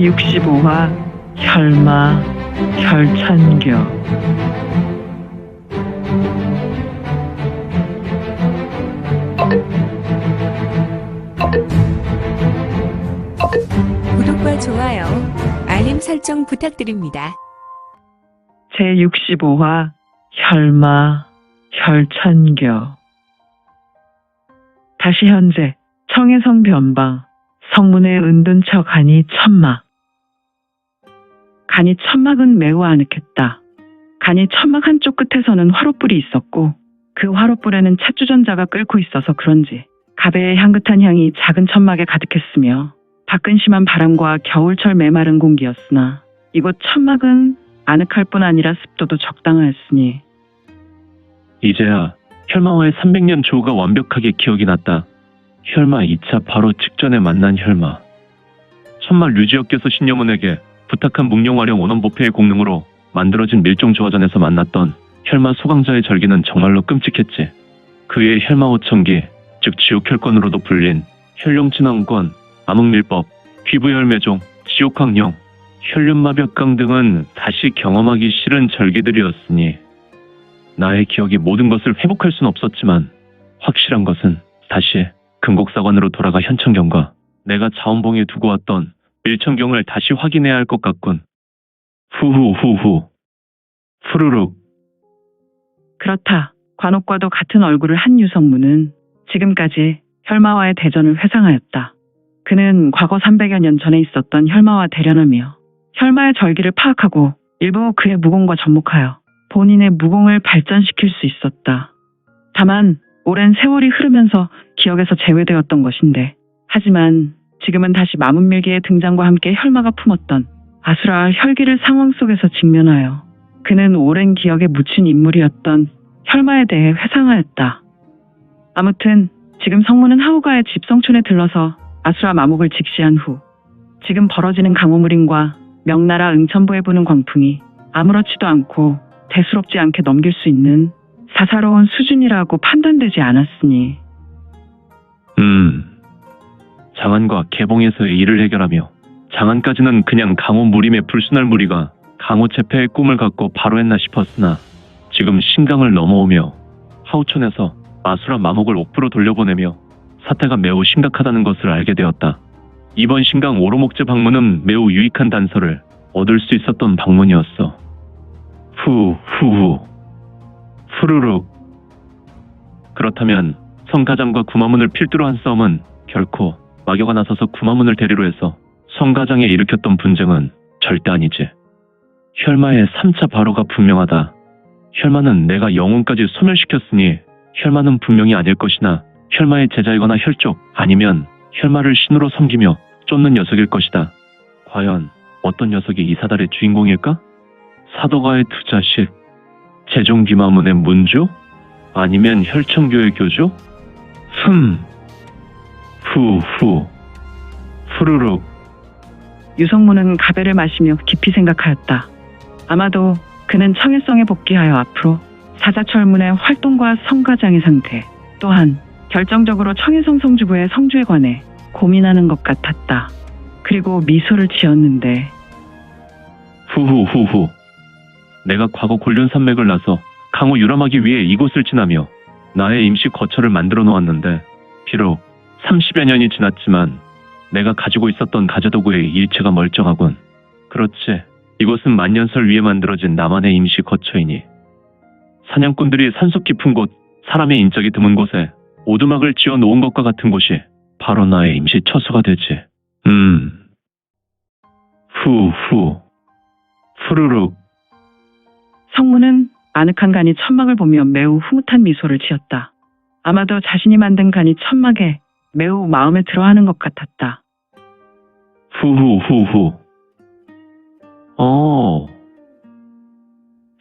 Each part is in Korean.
제65화 혈마 혈찬교. 구독과 좋아요, 알림 설정 부탁드립니다. 제65화 혈마 혈찬교. 다시 현재 청해성 변방 성문의 은둔처 간이 천막 간이 천막은 매우 아늑했다. 간이 천막 한쪽 끝에서는 화롯불이 있었고 그 화롯불에는 찻주전자가 끓고 있어서 그런지 가베의 향긋한 향이 작은 천막에 가득했으며 밖은 심한 바람과 겨울철 메마른 공기였으나 이곳 천막은 아늑할 뿐 아니라 습도도 적당하였으니 이제야 혈마와의 300년 조우가 완벽하게 기억이 났다. 혈마 2차 바로 직전에 만난 혈마. 천말 류지혁께서 신여문에게 부탁한 묵룡화령 원원보패의 공능으로 만들어진 밀종 조화전에서 만났던 혈마 소강자의 절기는 정말로 끔찍했지. 그의 혈마 오천기, 즉 지옥혈권으로도 불린 혈룡진왕권, 암흑밀법, 귀부열매종, 지옥황령, 혈륜마벽강 등은 다시 경험하기 싫은 절기들이었으니 나의 기억이 모든 것을 회복할 순 없었지만 확실한 것은 다시 금곡사관으로 돌아가 현천경과 내가 자원봉에 두고 왔던 밀천경을 다시 확인해야 할 것 같군. 후후후후. 푸르륵. 그렇다. 관옥과도 같은 얼굴을 한 유성문은 지금까지 혈마와의 대전을 회상하였다. 그는 과거 300여 년 전에 있었던 혈마와 대련하며 혈마의 절기를 파악하고 일부 그의 무공과 접목하여 본인의 무공을 발전시킬 수 있었다. 다만 오랜 세월이 흐르면서 기억에서 제외되었던 것인데 하지만 지금은 다시 마문밀기의 등장과 함께 혈마가 품었던 아수라 혈기를 상황 속에서 직면하여 그는 오랜 기억에 묻힌 인물이었던 혈마에 대해 회상하였다. 아무튼 지금 성문은 하우가의 집 성촌에 들러서 아수라 마목을 직시한 후 지금 벌어지는 강호무림과 명나라 응천부에 부는 광풍이 아무렇지도 않고 대수롭지 않게 넘길 수 있는 사사로운 수준이라고 판단되지 않았으니 음. 장안과 개봉에서의 일을 해결하며 장안까지는 그냥 강호 무림의 불순할 무리가 강호 체패의 꿈을 갖고 바로 했나 싶었으나 지금 신강을 넘어오며 하우촌에서 아수라 마목을 옥부로 돌려보내며 사태가 매우 심각하다는 것을 알게 되었다. 이번 신강 오로목제 방문은 매우 유익한 단서를 얻을 수 있었던 방문이었어. 후, 후후. 푸르륵. 그렇다면 성가장과 구마문을 필두로 한 싸움은 결코 마교가 나서서 구마문을 대리로 해서 성가장에 일으켰던 분쟁은 절대 아니지. 혈마의 3차 바로가 분명하다. 혈마는 내가 영혼까지 소멸시켰으니 혈마는 분명히 아닐 것이나 혈마의 제자이거나 혈족 아니면 혈마를 신으로 섬기며 쫓는 녀석일 것이다. 과연 어떤 녀석이 이 사달의 주인공일까? 사도가의 두 자식, 재종기마문의 문조? 아니면 혈청교의 교조? 흠, 후, 후, 푸르륵, 유성문은 가베를 마시며 깊이 생각하였다. 아마도 그는 청해성에 복귀하여 앞으로 사자철문의 활동과 성가장의 상태 또한 결정적으로 청해성 성주부의 성주에 관해 고민하는 것 같았다. 그리고 미소를 지었는데 후후후후. 내가 과거 곤륜산맥을 나서 강호 유람하기 위해 이곳을 지나며 나의 임시 거처를 만들어 놓았는데 비록 30여 년이 지났지만 내가 가지고 있었던 가재도구의 일체가 멀쩡하군. 그렇지. 이곳은 만년설 위에 만들어진 나만의 임시 거처이니 사냥꾼들이 산속 깊은 곳, 사람의 인적이 드문 곳에 오두막을 지어 놓은 것과 같은 곳이 바로 나의 임시 처소가 되지. 음. 후후. 푸르륵. 성문은 아늑한 간이 천막을 보며 매우 흐뭇한 미소를 지었다. 아마도 자신이 만든 간이 천막에 매우 마음에 들어하는 것 같았다. 후후후후. 어,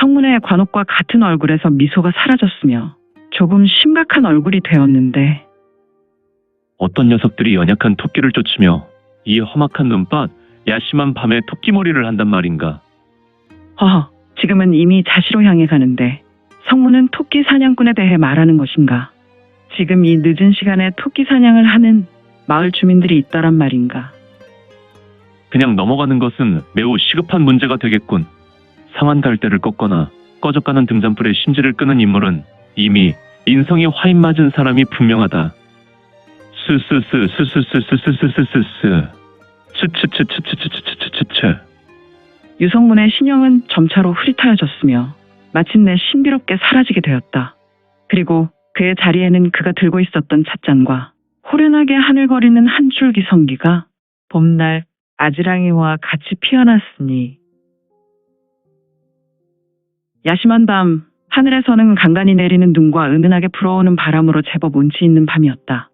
성문의 관옥과 같은 얼굴에서 미소가 사라졌으며 조금 심각한 얼굴이 되었는데 어떤 녀석들이 연약한 토끼를 쫓으며 이 험악한 눈밭, 야심한 밤에 토끼몰이를 한단 말인가. 허허 지금은 이미 자시로 향해 가는데 성문은 토끼 사냥꾼에 대해 말하는 것인가? 지금 이 늦은 시간에 토끼 사냥을 하는 마을 주민들이 있다란 말인가? 그냥 넘어가는 것은 매우 시급한 문제가 되겠군. 상한 갈대를 꺾거나 꺼져가는 등잔불에 심지를 끄는 인물은 이미 인성이 화인 맞은 사람이 분명하다. 스스스 스스스스스스스스스 츠츠츠츠츠츠츠츠츠츠 유성문의 신형은 점차로 흐릿하여졌으며 마침내 신비롭게 사라지게 되었다. 그리고 그의 자리에는 그가 들고 있었던 찻잔과 호련하게 하늘거리는 한 줄기 성기가 봄날 아지랑이와 같이 피어났으니 야심한 밤 하늘에서는 간간히 내리는 눈과 은은하게 불어오는 바람으로 제법 운치 있는 밤이었다.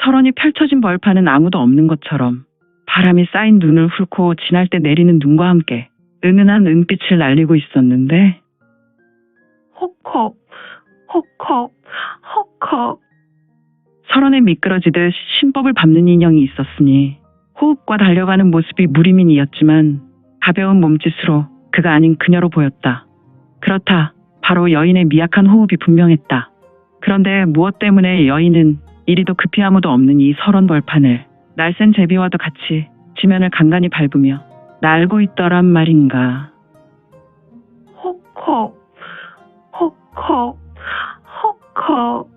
설원이 펼쳐진 벌판은 아무도 없는 것처럼 바람이 쌓인 눈을 훑고 지날 때 내리는 눈과 함께 은은한 은빛을 날리고 있었는데 헉헉, 헉헉, 헉헉. 설원에 미끄러지듯 신법을 밟는 인형이 있었으니 호흡과 달려가는 모습이 무리민이었지만 가벼운 몸짓으로 그가 아닌 그녀로 보였다. 그렇다. 바로 여인의 미약한 호흡이 분명했다. 그런데 무엇 때문에 여인은 이리도 급히 아무도 없는 이 설원 벌판을 날쌘 제비와도 같이 지면을 간간히 밟으며 날고 있더란 말인가. 헉헉, 헉헉, 헉헉.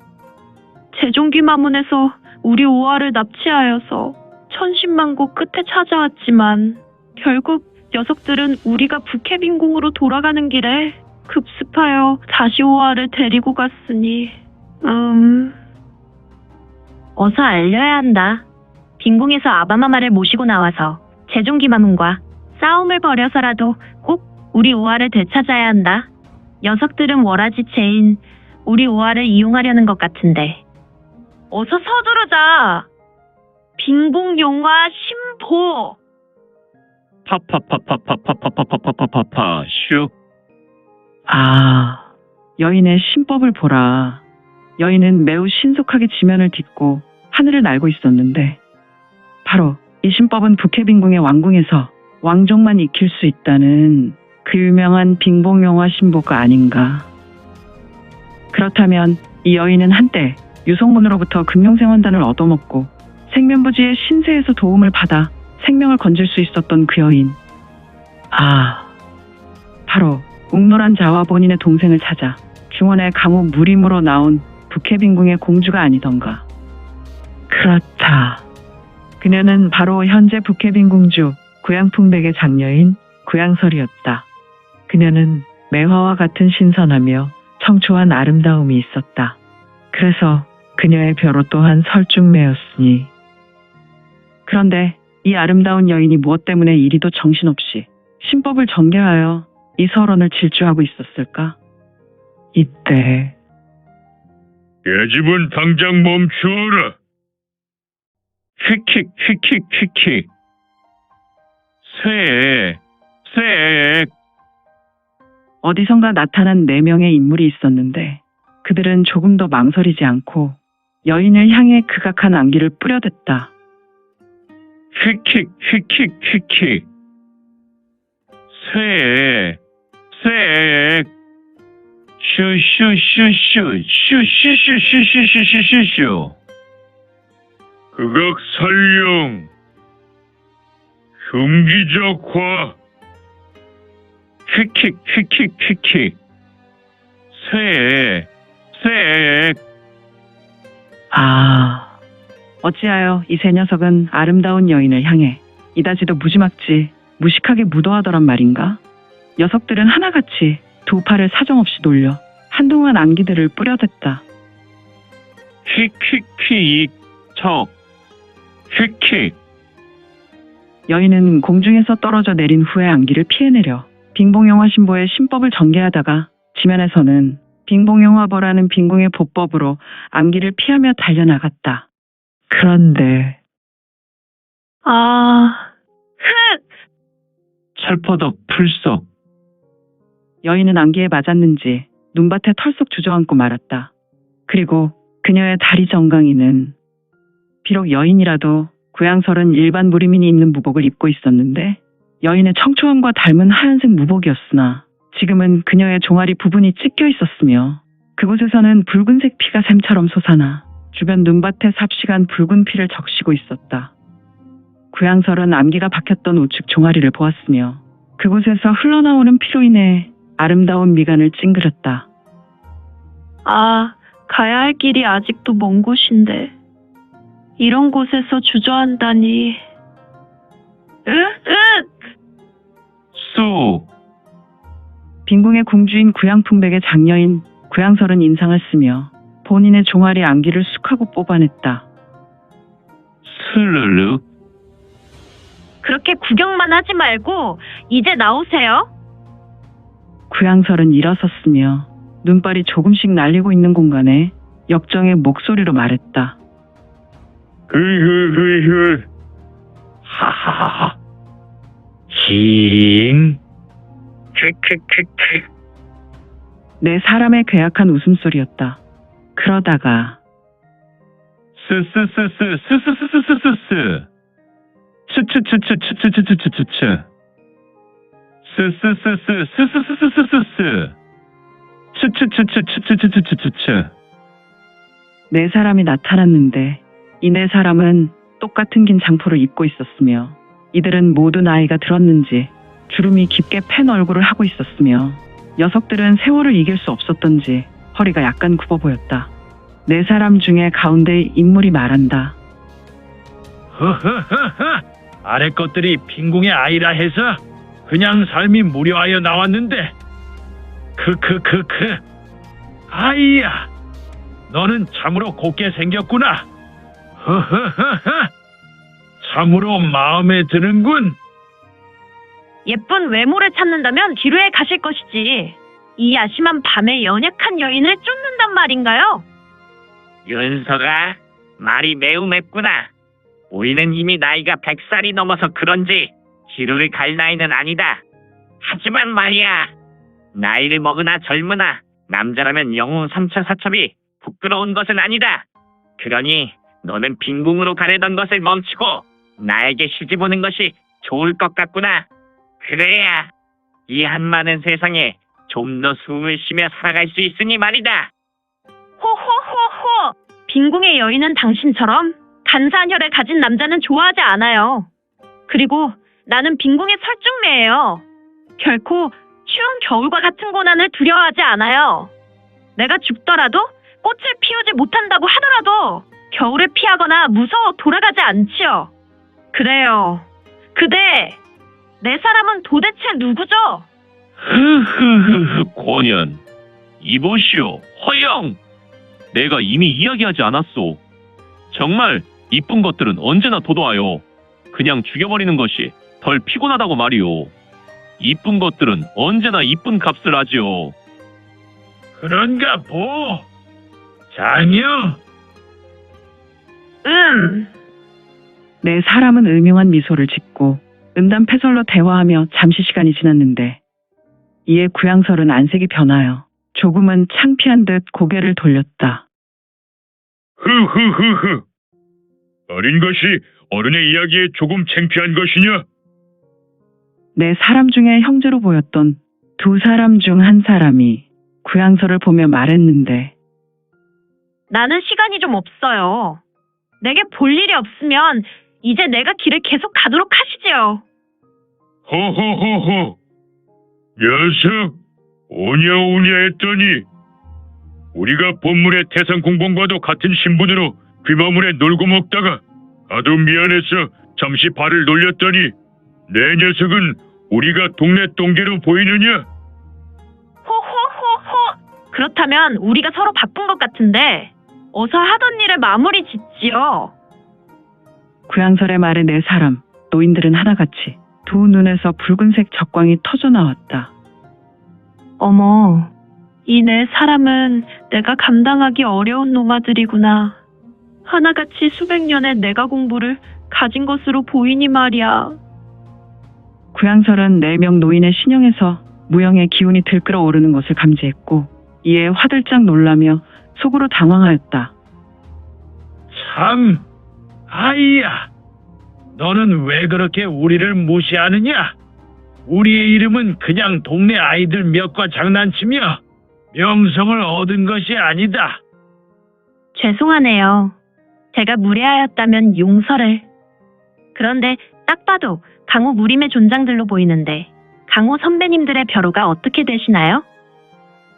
제종기 마문에서 우리 오아를 납치하여서 천신만고 끝에 찾아왔지만 결국 녀석들은 우리가 북해빈궁으로 돌아가는 길에 급습하여 다시 오아를 데리고 갔으니 음 어서 알려야 한다. 빈궁에서 아바마마를 모시고 나와서 제종기 마문과 싸움을 벌여서라도 꼭 우리 오아를 되찾아야 한다. 녀석들은 월화지체인 우리 오아를 이용하려는 것 같은데. 어서 서두르자. 빈궁용화 신보. 파파파파파파파파파파파파 슉 아, 여인의 신법을 보라. 여인은 매우 신속하게 지면을 딛고 하늘을 날고 있었는데, 바로 이 신법은 북해빈궁의 왕궁에서 왕족만 익힐 수 있다는 그 유명한 빈봉영화 신보가 아닌가. 그렇다면 이 여인은 한때 유성문으로부터 금룡생원단을 얻어먹고 생면부지의 신세에서 도움을 받아 생명을 건질 수 있었던 그 여인. 아, 바로 웅노란 자와 본인의 동생을 찾아 중원의 강호 무림으로 나온 북해빈궁의 공주가 아니던가. 그렇다. 그녀는 바로 현재 북해빈궁주 구양풍백의 장녀인 구양설이었다. 그녀는 매화와 같은 신선하며 청초한 아름다움이 있었다. 그래서 그녀의 벼로 또한 설중매였으니. 그런데 이 아름다운 여인이 무엇 때문에 이리도 정신없이 신법을 전개하여 이 설원을 질주하고 있었을까? 이때 계집은 당장 멈추어라. 휙킥 휙킥 휙킥 쇠 쇠. 어디선가 나타난 네 명의 인물이 있었는데 그들은 조금도 망설이지 않고 여인을 향해 극악한 안기를 뿌려댔다. 휙킥 휙킥 휙킥 쇠 쇠. 슈슈슈슈 슈슈슈슈슈슈슈슈 극악 살령. 흉기적화. 휙킥 휙킥 휙킥 쇠 쇠. 아, 어찌하여 이 세 녀석은 아름다운 여인을 향해 이다지도 무지막지 무식하게 무도하더란 말인가? 녀석들은 하나같이 두 팔을 사정없이 돌려 한동안 안기들을 뿌려댔다. 휙휙휙 척 휙킥 여인은 공중에서 떨어져 내린 후에 안기를 피해내려 빙봉영화 신보의 신법을 전개하다가 지면에서는 빙봉영화보라는 빙궁의 보법으로 안기를 피하며 달려나갔다. 그런데 아, 흑! 철퍼덕 풀썩 여인은 안기에 맞았는지 눈밭에 털썩 주저앉고 말았다. 그리고 그녀의 다리 정강이는 비록 여인이라도 구양설은 일반 무리민이 입는 무복을 입고 있었는데 여인의 청초함과 닮은 하얀색 무복이었으나 지금은 그녀의 종아리 부분이 찢겨 있었으며 그곳에서는 붉은색 피가 샘처럼 솟아나 주변 눈밭에 삽시간 붉은 피를 적시고 있었다. 구양설은 암기가 박혔던 우측 종아리를 보았으며 그곳에서 흘러나오는 피로 인해 아름다운 미간을 찡그렸다. 아, 가야 할 길이 아직도 먼 곳인데. 이런 곳에서 주저한다니. 으, 으! 수! 빈궁의 궁주인 구양풍백의 장녀인 구양설은 인상을 쓰며 본인의 종아리 암기를 쑥하고 뽑아냈다. 슬르르? 그렇게 구경만 하지 말고, 이제 나오세요. 구양설은 일어섰으며 눈발이 조금씩 날리고 있는 공간에 역정의 목소리로 말했다. 흐흐흐흐. 하하하하. 힝. 크크크크. 내 사람의 괴악한 웃음소리였다. 그러다가 스스스스스스스스스스스 츠츠츠츠츠츠츠츠츠츠 스스스스스스스스스스 츠츠츠츠츠츠츠츠츠츠 네 사람이 나타났는데 이네 사람은 똑같은 긴 장포를 입고 있었으며 이들은 모두 나이가 들었는지 주름이 깊게 팬 얼굴을 하고 있었으며 녀석들은 세월을 이길 수 없었던지 허리가 약간 굽어 보였다. 네 사람 중에 가운데 인물이 말한다. 허허허허! 아래 것들이 빈궁의 아이라 해서 그냥 삶이 무료하여 나왔는데. 크크크크! 아이야! 너는 참으로 곱게 생겼구나 허허허허 참으로 마음에 드는군 예쁜 외모를 찾는다면 뒤로에 가실 것이지. 이 야심한 밤에 연약한 여인을 쫓는단 말인가요? 윤서가 말이 매우 맵구나. 우리는 이미 나이가 백살이 넘어서 그런지 지루를 갈 나이는 아니다. 하지만 말이야. 나이를 먹으나 젊으나 남자라면 영웅 삼처사첩이 부끄러운 것은 아니다. 그러니 너는 빈궁으로 가려던 것을 멈추고 나에게 시집 오는 것이 좋을 것 같구나. 그래야 이 한많은 세상에 좀 더 숨을 쉬며 살아갈 수 있으니 말이다. 호호호호! 빈궁의 여인은 당신처럼 간사한 혈을 가진 남자는 좋아하지 않아요. 그리고 나는 빈궁의 설중매예요. 결코 추운 겨울과 같은 고난을 두려워하지 않아요. 내가 죽더라도 꽃을 피우지 못한다고 하더라도 겨울을 피하거나 무서워 돌아가지 않지요. 그래요. 그대, 내 사람은 도대체 누구죠? 흐흐흐흐 권연 이보시오 허영 내가 이미 이야기하지 않았소 정말 이쁜 것들은 언제나 도도하여 그냥 죽여버리는 것이 덜 피곤하다고 말이오 이쁜 것들은 언제나 이쁜 값을 하지요 그런가 보 장녀 음, 네 사람은 음흉한 미소를 짓고 음담패설로 대화하며 잠시 시간이 지났는데 이에 구양설은 안색이 변하여 조금은 창피한 듯 고개를 돌렸다. 흐흐흐흐. 어린 것이 어른의 이야기에 조금 창피한 것이냐? 네 사람 중에 형제로 보였던 두 사람 중 한 사람이 구양설을 보며 말했는데 나는 시간이 좀 없어요. 내게 볼 일이 없으면 이제 내가 길을 계속 가도록 하시지요. 허허허허. 녀석, 오냐오냐 했더니 우리가 본물의 태산 공범과도 같은 신분으로 귀마물에 놀고 먹다가 아주 미안해서 잠시 발을 놀렸더니 내 녀석은 우리가 동네 똥개로 보이느냐? 호호호호. 그렇다면 우리가 서로 바쁜 것 같은데 어서 하던 일을 마무리 짓지요. 구양설의 말에 네 사람 노인들은 하나같이 두 눈에서 붉은색 적광이 터져 나왔다. 어머, 이 네 사람은 내가 감당하기 어려운 노마들이구나. 하나같이 수백 년의 내가 공부를 가진 것으로 보이니 말이야. 구양설은 네 명 노인의 신형에서 무형의 기운이 들끓어 오르는 것을 감지했고 이에 화들짝 놀라며 속으로 당황하였다. 참 아이야 너는 왜 그렇게 우리를 무시하느냐 우리의 이름은 그냥 동네 아이들 몇과 장난치며 명성을 얻은 것이 아니다 죄송하네요. 제가 무례하였다면 용서를. 그런데 딱 봐도 강호 무림의 존장들로 보이는데 강호 선배님들의 벼루가 어떻게 되시나요?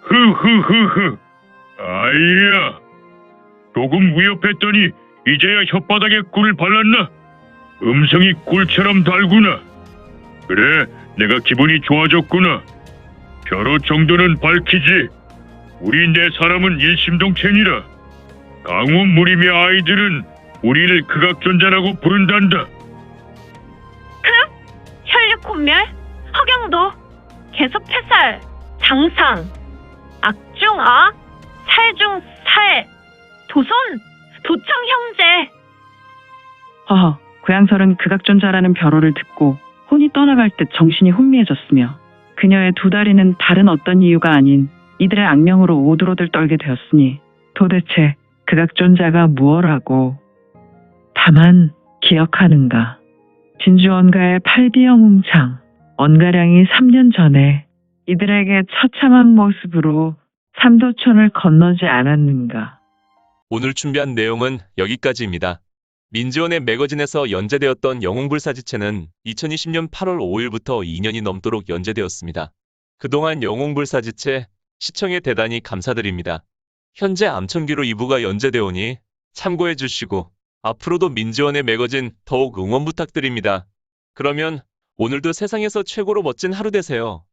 흐흐흐흐. 아이야. 조금 위협했더니 이제야 혓바닥에 꿀을 발랐나? 음성이 꿀처럼 달구나. 그래, 내가 기분이 좋아졌구나. 벼로 정도는 밝히지. 우리 네 사람은 일심동체니라. 강원 무림의 아이들은 우리를 극악전자라고 부른단다. 혈육혼멸, 허경도, 계속 패살, 장상, 악중악, 살중살, 도손, 도청 형제. 허허, 고양설은 극악존자라는 벼로를 듣고 혼이 떠나갈 듯 정신이 혼미해졌으며 그녀의 두 다리는 다른 어떤 이유가 아닌 이들의 악명으로 오들오들 떨게 되었으니 도대체 극악존자가 무엇라고 다만 기억하는가 진주원가의 팔비영웅창 언가량이 3년 전에 이들에게 처참한 모습으로 삼도천을 건너지 않았는가 오늘 준비한 내용은 여기까지입니다. 민지원의 매거진에서 연재되었던 영웅불사지체는 2020년 8월 5일부터 2년이 넘도록 연재되었습니다. 그동안 영웅불사지체 시청에 대단히 감사드립니다. 현재 암천기로 2부가 연재되오니 참고해 주시고 앞으로도 민지원의 매거진 더욱 응원 부탁드립니다. 그러면 오늘도 세상에서 최고로 멋진 하루 되세요.